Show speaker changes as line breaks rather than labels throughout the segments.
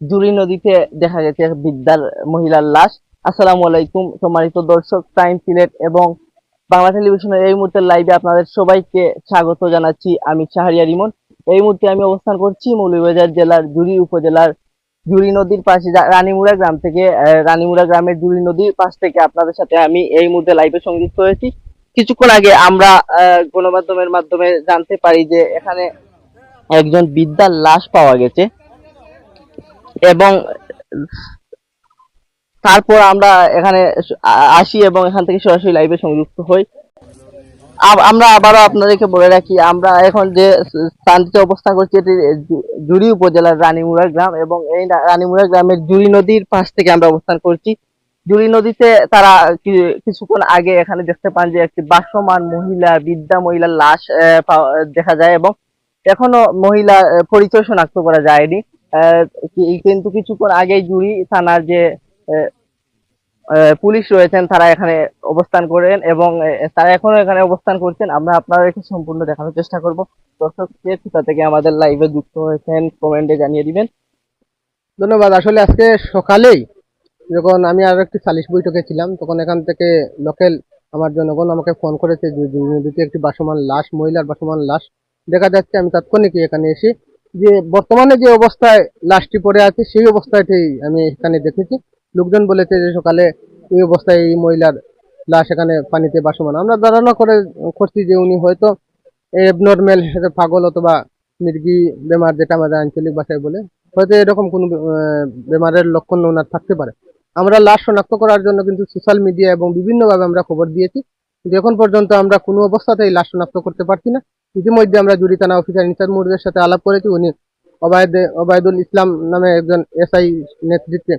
জুরি নদীতে দেখা গেছে বিদ্যার মহিলার লাশ। আসসালামু আলাইকুম, সম্মানিত দর্শক টাইম সিলেট এবং বাংলা টেলিভিশনের এই মুহূর্তে লাইভে আপনাদের সবাইকে স্বাগত জানাচ্ছি আমি শাহরিয়া রিমন এই মুহূর্তে আমি অবস্থান করছি মৌলভীবাজার জেলার জুরি উপজেলার জুরি নদীর পাশে রানীমুড়া গ্রাম থেকে। রানীমুড়া গ্রামের জুরি নদীর পাশ থেকে আপনাদের সাথে আমি এই মুহূর্তে লাইভে সংযুক্ত হয়েছি। কিছুক্ষণ আগে আমরা গণমাধ্যমের মাধ্যমে জানতে পারি যে এখানে একজন বিদ্যার লাশ পাওয়া গেছে। এবং তারপর আমরা এখানে আসি এবং এখান থেকে সরাসরি লাইভে সংযুক্ত হই। আমরা আবারও আপনাদেরকে বলে রাখি, আমরা এখন যে স্থানটিতে অবস্থান করছি, এটি জুড়ি উপজেলার রানীমুড়া গ্রাম এবং এই রানীমুড়া গ্রামের জুড়ি নদীর পাশ থেকে আমরা অবস্থান করছি। জুড়ি নদীতে তারা কিছুক্ষণ আগে এখানে দেখতে পান যে একটি বাসমান মহিলা বিদ্যা মহিলার লাশ দেখা যায় এবং এখনও মহিলা পরিচয় শনাক্ত করা যায়নি। কিন্তু কিছুক্ষণ আগেই জুড়ি থানার যে পুলিশ রয়েছেন তারা এখানে অবস্থান করেন এবং তারা এখনও এখানে অবস্থান করছেন আমরা আপনাদেরকে সম্পূর্ণ দেখানোর চেষ্টা করব দর্শক কোথা থেকে আমাদের লাইভে যুক্ত হয়েছেন কমেন্টে জানিয়ে দিবেন
ধন্যবাদ আসলে আজকে সকালেই যখন আমি আর একটি সালিশ বৈঠকে ছিলাম তখন এখান থেকে লোকাল আমার জনগণ আমাকে ফোন করেছে নদীতে একটি বাসমান লাশ মহিলার বাসমান লাশ দেখা যাচ্ছে আমি তাৎক্ষণিকই এখানে এসে যে বর্তমানে যে অবস্থায় লাশটি পড়ে আছে, সেই অবস্থাতেই আমি এখানে দেখেছি। লোকজন বলেছে যে সকালে এই অবস্থায় এই মহিলার লাশ এখানে পানিতে বাসমান আমরা ধারণা করে, করছি যে উনি হয়তো এবনর্মাল পাগল অথবা মির্গি বেমার যেটা আমাদের আঞ্চলিক ভাষায় বলে, হয়তো এরকম কোনো বেমারের লক্ষণ ওনার থাকতে পারে। আমরা লাশ শনাক্ত করার জন্য কিন্তু সোশ্যাল মিডিয়া এবং বিভিন্নভাবে আমরা খবর দিয়েছি। কিন্তু এখন পর্যন্ত আমরা কোনো অবস্থাতেই লাশ শনাক্ত করতে পারছি না। ইতিমধ্যে আমরা জুরি থানা অফিসার নিসার মুরদের সাথে আলাপ করেছি। উনি অবায়দুল ইসলাম নামে একজন এসআই নেতৃত্বে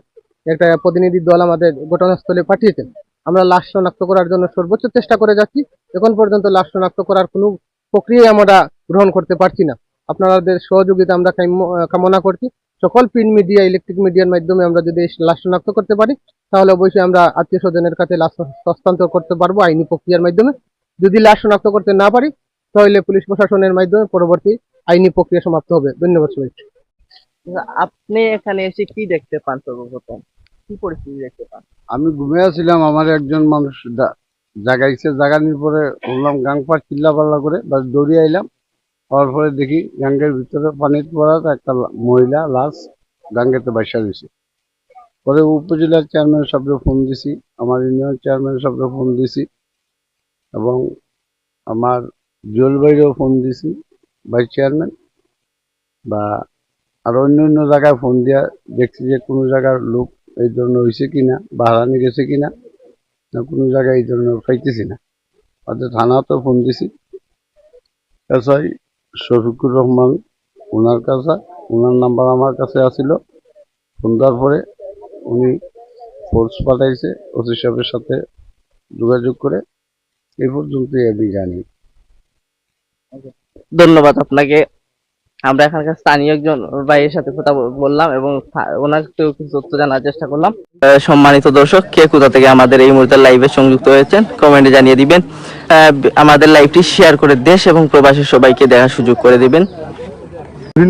একটা প্রতিনিধি দল আমাদের ঘটনাস্থলে পাঠিয়েছেন। আমরা লাশ শনাক্ত করার জন্য সর্বোচ্চ চেষ্টা করে যাচ্ছি। এখন পর্যন্ত লাশ শনাক্ত করার কোনো প্রক্রিয়া আমরা গ্রহণ করতে পারছি না। আপনাদের সহযোগিতা আমরা কামনা করছি। সকল প্রিন্ট মিডিয়া, ইলেকট্রিক মিডিয়ার মাধ্যমে আমরা যদি লাশ শনাক্ত করতে পারি, তাহলে অবশ্যই আমরা আত্মীয় স্বজনের কাছে লাশ হস্তান্তর করতে পারব আইনি প্রক্রিয়ার মাধ্যমে। যদি লাশ শনাক্ত করতে না পারি তাহলে পুলিশ প্রশাসনের মাধ্যমে পরবর্তী আইনি প্রক্রিয়া সমাপ্ত হবে। ধন্যবাদ সবাই
আপনি এখানে এসে কি দেখতে পান সর্বপ্রথম? কি পরিস্থিতি দেখতে পান?
আমি ঘুমিয়েছিলাম আমার একজন মানুষ জাগাইছে জাগানোর পরে বললাম গাং পার চিল্লা পাল্লা করে বাস দৌড়িয়ে আইলাম। হওয়ার পরে দেখি গাঙ্গের ভিতরে পানির পড়াতে একটা লা- মহিলা লাশ গাঙ্গেতে বাসা রয়েছে। পরে উপজেলার চেয়ারম্যান সাহেবকে ফোন দিছি আমার ইউনিয়ন চেয়ারম্যান সাহেবকে ফোন দিছি এবং আমার জলবাইরেও ফোন দিছি, ভাইস চেয়ারম্যান, বা আর অন্য অন্য জায়গায় ফোন দিয়া দেখছি যে কোনো জায়গার লোক এই ধরনের হয়েছে কিনা বা হারানি গেছে কিনা, না কোনো জায়গায় এই ধরনের পাইতেছি না। অর্থাৎ থানাতেও ফোন দিছি, এসআই শফিকুর রহমান ওনার কাছে, ওনার নাম্বার আমার কাছে আসিল। ফোন দেওয়ার পরে উনি ফোর্স পাঠাইছে, ওসি সাহেবের সাথে যোগাযোগ করে, এই পর্যন্তই আমি জানি।
ধন্যবাদ আপনাকে। আমরা এখানকার স্থানীয় একজন ভাইয়ের সাথে কথা বললাম এবং ওনার থেকেও কিছু তথ্য জানার চেষ্টা করলাম। সম্মানিত দর্শক কে কোথা থেকে আমাদের এই মুহূর্তে লাইভে সংযুক্ত হয়েছেন কমেন্টে জানিয়ে দিবেন। আহ, আমাদের লাইভটি শেয়ার করে দেশ এবং প্রবাসী সবাইকে দেখার সুযোগ করে দিবেন।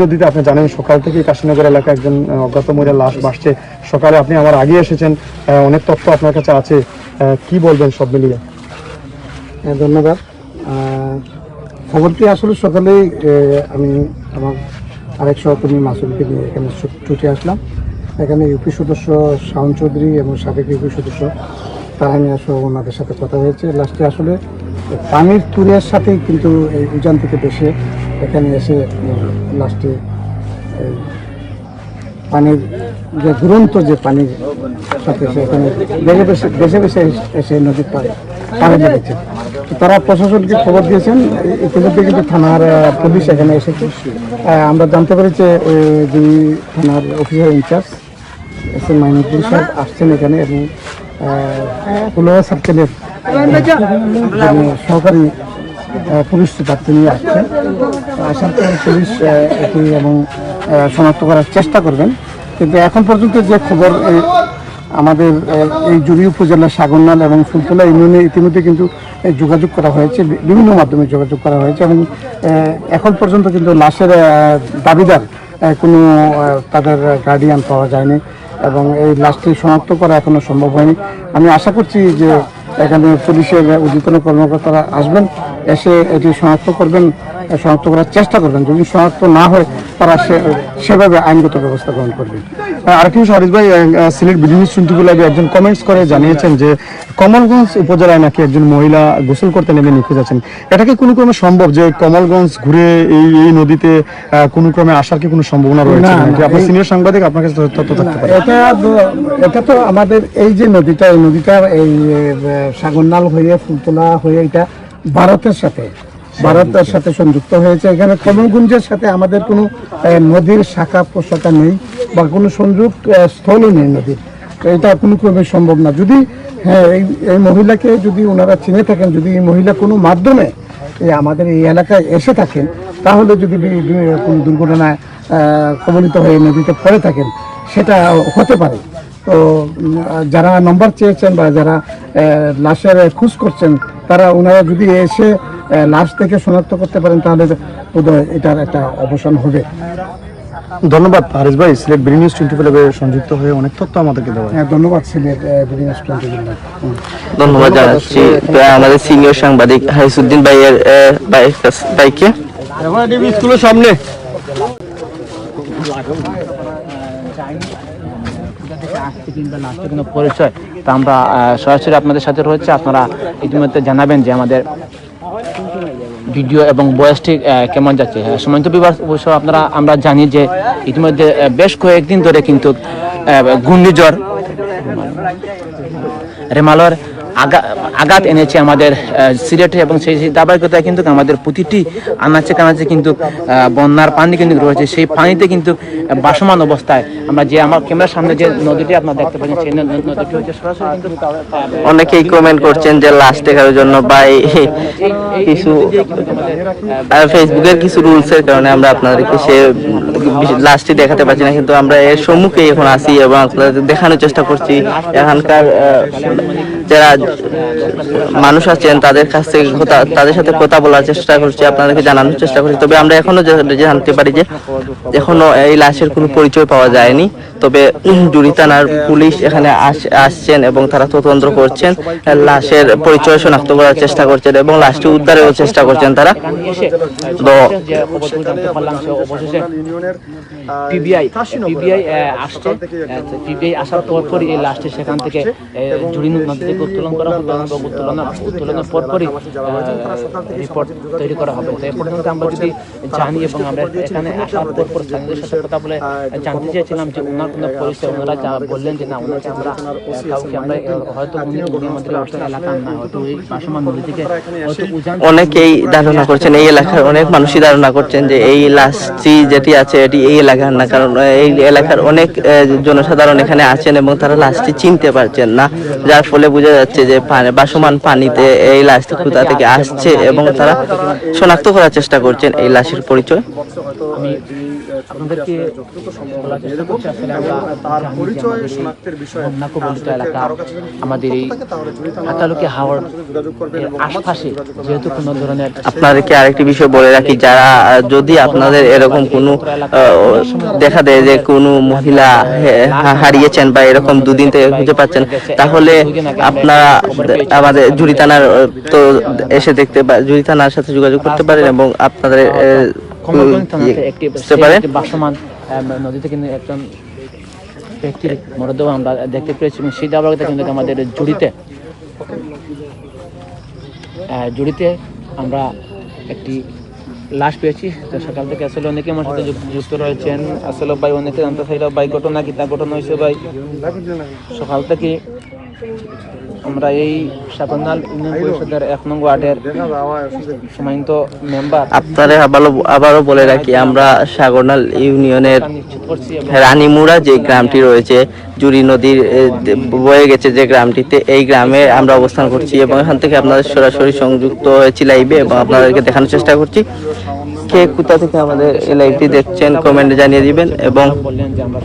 নদীতে আপনি জানেন সকাল থেকে কাশীনগর এলাকায় একজন অজ্ঞাত মহিলার লাশ ভাসছে সকালে আপনি আমার আগে এসেছেন আহ, অনেক তথ্য আপনার কাছে আছে। আহ, কি বলবেন সব মিলিয়ে?
হ্যাঁ, ধন্যবাদ। আহ, খবরটি আসলে সকালেই আমি আমার আরেক সহকর্মী মাসুলকে নিয়ে এখানে ছুটে আসলাম। এখানে ইউপি সদস্য শাওন চৌধুরী এবং সাবেক ইউপি সদস্য তাহানিয়া সহ ওনাদের সাথে কথা হয়েছে। লাস্টে আসলে পানির তুরের সাথেই কিন্তু এই উজান থেকে বেশে এখানে এসে লাস্টে পানির যে দুরন্ত যে পানির সাথে এখানে বেশে বেশে এসে নদীর পাড়ে পানি লেগেছে। তারা প্রশাসনকে খবর দিয়েছেন। ইতিমধ্যে কিন্তু থানার পুলিশ এখানে এসেছে। আমরা জানতে পারি যে যিনি থানার officer in charge S M Mainuddin সাহেব আসছেন এখানে এবং পুলোয়া সার্কেলের সহকারী পুলিশ সুপার তিনি আসছেন। আসার পর পুলিশ এটি এবং শনাক্ত করার চেষ্টা করবেন। কিন্তু এখন পর্যন্ত যে খবর আমাদের এই জুড়ি উপজেলার সাগরনাল এবং ফুলতলা ইউনিয়নে ইতিমধ্যে কিন্তু যোগাযোগ করা হয়েছে বিভিন্ন মাধ্যমে যোগাযোগ করা হয়েছে এবং এখন পর্যন্ত কিন্তু লাশের দাবিদার কোনো তাদের গার্ডিয়ান পাওয়া যায়নি এবং এই লাশটি শনাক্ত করা এখনও সম্ভব হয়নি। আমি আশা করছি যে এখানে পুলিশের উদ্যতন কর্মকর্তারা আসবেন, এসে এটি শনাক্ত করবেন। শনাক্ত করার চেষ্টা করবেন। যদি শনাক্ত না হয় তারা সেভাবে আইনগত ব্যবস্থা গ্রহণ করবেন
আরেকটি বিষয় হরিশ ভাই সিলেট টোয়েন্টি লাইভে একজন কমেন্টস করে জানিয়েছেন যে কমলগঞ্জ উপজেলায় নাকি একজন মহিলা গোসল করতে নেমে নিখোঁজ আছেন। এটা কি কোনো ক্রমে সম্ভব যে কমলগঞ্জ ঘুরে এই এই নদীতে কোনো ক্রমে আসার কি কোনো সম্ভাবনা রয়েছে? আপনার সিনিয়র সাংবাদিক আপনার কাছে তথ্য থাকতে পারে?
এটা এটা তো আমাদের এই যে নদীটা এই নদীটা এই সাগরনাল হয়ে ফুলতলা হয়ে এটা ভারতের সাথে। ভারতের সাথে সংযুক্ত হয়েছে। এখানে কমলগঞ্জের সাথে আমাদের কোনো নদীর শাখা প্রশাখা নেই বা কোনো সংযোগ আহ, স্থলও নেই নদীর। এটা কোনো ক্রমে সম্ভব না। যদি হ্যাঁ এই এই মহিলাকে যদি ওনারা চিনে থাকেন যদি এই মহিলা কোনো মাধ্যমে এই আমাদের এই এলাকায় এসে থাকেন তাহলে যদি কোনো দুর্ঘটনায় কবলিত হয়ে নদীতে পড়ে থাকেন সেটা হতে পারে। তো যারা নম্বর চেয়েছেন বা যারা লাশের খোঁজ করছেন তারা ওনারা যদি এসে লাশ থেকে শনাক্ত করতে পারেন তাহলে বোধহয় এটার একটা অবসান হবে।
ধন্যবাদ হারিস ভাই। সিলেট বিডিনিউজ টোয়েন্টি লাইভে সংযুক্ত হয়ে অনেক তথ্য আমাদেরকে দেওয়া
হ্যাঁ, ধন্যবাদ সিলেট বিডিএস টোয়েন্টি
ধন্যবাদ জানাচ্ছি তো আমাদের সিনিয়র সাংবাদিক হাইসুদ্দিন ভাইয়ের ভাইকে
স্কুলের সামনে
আসছে কিংবা লাস্টে কোনো পরিচয়। তা আমরা সরাসরি আপনাদের সাথে রয়েছে। আপনারা ইতিমধ্যে জানাবেন যে আমাদের ভিডিও এবং বয়সটি কেমন যাচ্ছে? হ্যাঁ, সীমান্ত বিভাগ অবশ্য আপনারা আমরা জানি যে ইতিমধ্যে বেশ কয়েকদিন ধরে কিন্তু ঘূর্ণিঝড় রেমালর আঘাত এনেছে আমাদের সিলেটে এবং সেই ধারাবাহিকতায় কিন্তু আমাদের প্রতিটি আনাচে কানাচে কিন্তু বন্যার পানি কিন্তু রয়েছে। সেই পানিতে কিন্তু বাসমান অবস্থায় আমরা যে আমার ক্যামেরার সামনে যে নদীটি আপনারা দেখতে পাচ্ছেন সেই নদীটি হচ্ছে সরাসরি কিন্তু
অনেকেই কমেন্ট করছেন যে লাশ দেখার জন্য এই কিছু ফেসবুকের কিছু রুলসের কারণে আমরা আপনাদেরকে সে লাস্টটি দেখাতে পারছি না, কিন্তু আমরা এর সম্মুখে এখন আছি এবং দেখানোর চেষ্টা করছি। এখানকার যারা মানুষ আছেন, তাদের কাছ থেকে তাদের সাথে কথা বলার চেষ্টা করছি, আপনাদেরকে জানানোর চেষ্টা করছি। তবে আমরা এখনও জানতে পারি যে এখনও এই লাশের কোনো পরিচয় পাওয়া যায়নি। তবে জুড়ি থানার পুলিশ এখানে আস- আসছেন এবং তারা তদন্ত করছেন, লাশের পরিচয় শনাক্ত করার চেষ্টা করছেন এবং লাশটি উদ্ধারেরও চেষ্টা করছেন তারা। তো-
অবশেষে পিবিআই পিবিআই আসছে। পিবিআই আসার পর পরই এই লাস্টে সেখান থেকে জুড়ি নদী থেকে উত্তোলন করা হবে এবং উত্তোলন উত্তোলনের পর পরই রিপোর্ট তৈরি করা হবে। তো এ পর্যন্ত আমরা যদি জানি এবং আমরা এখানে আসার পর পর স্থানীয়দের সাথে কথা বলে জানতে চেয়েছিলাম যে ওনার কোনো পরিচয় ওনারা যা- বললেন যে না ওনাকে আমরা কাউকে আমরা হয়তো উনি আমাদের এলাকার না হয়তো ওই নদী থেকে
অনেকেই ধারণা করছেন এই এলাকার অনেক মানুষই ধারণা করছেন যে এই লাশটি যেটি আছে এটি এই এলাকার না, কারণ এই এলাকার অনেক জনসাধারণ এখানে আছেন এবং তারা লাশটি চিনতে পারছেন না। যার ফলে বোঝা যাচ্ছে যে বাসমান পানিতে এই লাশটি কোথা থেকে আসছে এবং তারা শনাক্ত করার চেষ্টা করছেন। এই লাশের পরিচয়?
আপনাদেরকে এলাকা আমাদের এই হাতালুকে হাওড় আশপাশে যেহেতু কোনো ধরনের
আরেকটি বিষয় বলে রাখি যারা যদি আপনাদের এরকম কোনো দেখা দেয় যে কোনো মহিলা হারিয়েছেন বা এরকম দুদিন থেকে খুঁজে পাচ্ছেন তাহলে আপনারা আমাদের জুড়ি থানার তো এসে দেখতে জুড়ি থানার সাথে যোগাযোগ করতে পারেন এবং আপনাদের
একটি
বুঝতে
বাসমান নদীতে কিন্তু একজন ব্যক্তির মরদেহ আমরা দেখতে পেয়েছি এবং সেই দাবাগতে কিন্তু আমাদের জুড়িতে জুড়িতে আমরা একটি লাশ পেয়েছি। তো সকাল থেকে আসলে অনেকে আমার সাথে যুক্ত- রয়েছেন। আসলে ভাই অনেকে জানতে চাইলাম ভাই ঘটনা কি তা ঘটনা হয়েছে ভাই? সকাল থেকে আমরা এই সাগরনাল ইউনিয়ন পরিষদের এক নং ওয়ার্ডের সমান্ত মেম্বার।
আপনারা আবারও আবারও বলে রাখি, আমরা সাগরনাল ইউনিয়নের রানীমুড়া যে গ্রামটি রয়েছে জুরি নদীর বয়ে গেছে যে গ্রামটিতে, এই গ্রামে আমরা অবস্থান করছি এবং এখান থেকে আপনাদের সরাসরি সংযুক্ত হয়েছি লাইভে এবং আপনাদেরকে দেখানোর চেষ্টা করছি। কে কোথা থেকে আমাদের এই লাইভটি দেখছেন কমেন্টে জানিয়ে দিবেন এবং
বললেন যে আমরা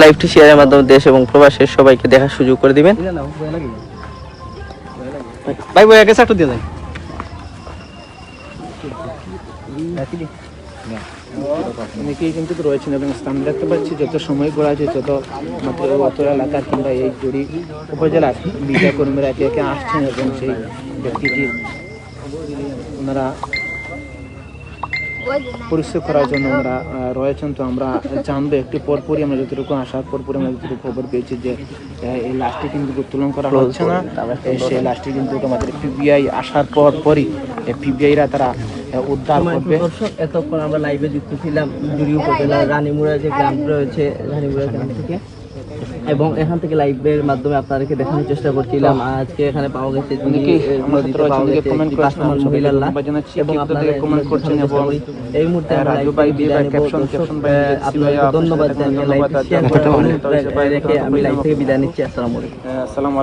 লাইভটি শেয়ারের মাধ্যমে দেশ এবং প্রবাসের সবাইকে দেখার সুযোগ করে দিবেন।
ভাই ভাই আগে একটা দিয়ে দেন।
অনেকেই কিন্তু রয়েছেন এবং দেখতে পাচ্ছি যত সময় ঘোরা আছে তত মাত্র অত এলাকার কিংবা এই জুড়ি উপজেলার মিডিয়া কর্মীরা একে একে আসছেন এবং সেই ব্যক্তিটির ওনারা পরিচয় করার জন্য আমরা রয়েছেন। তো আমরা জানব একটু পরপরই আমরা যতটুকু আসার পরপরই আমরা যতটুকু খবর পেয়েছি যে এই লাশটি কিন্তু উত্তোলন করা হচ্ছে না। এই সেই লাশটি কিন্তু আমাদের পিবিআই আসার পর পরই পিবিআইরা তারা উদ্ধার করবে।
এতক্ষণ আমরা লাইভে যুক্ত ছিলাম। রানীমুড়া যে গ্রাম রয়েছে রানীমুড়া গ্রাম থেকে। এবং এখান থেকে লাইভের মাধ্যমে আপনাদেরকে দেখানোর চেষ্টা করছিলাম। আজকে এখানে পাওয়া গেছে। এবং
তাদের করছেন এবং,
এই মুহূর্তে
রাজু ভাই, ভাই,
ধন্যবাদ
সাথে
লাইভ শেয়ার করে রেখে আমি লাইভ থেকে বিদায় নিচ্ছি। আসসালামু আলাইকুম।
আসসালামু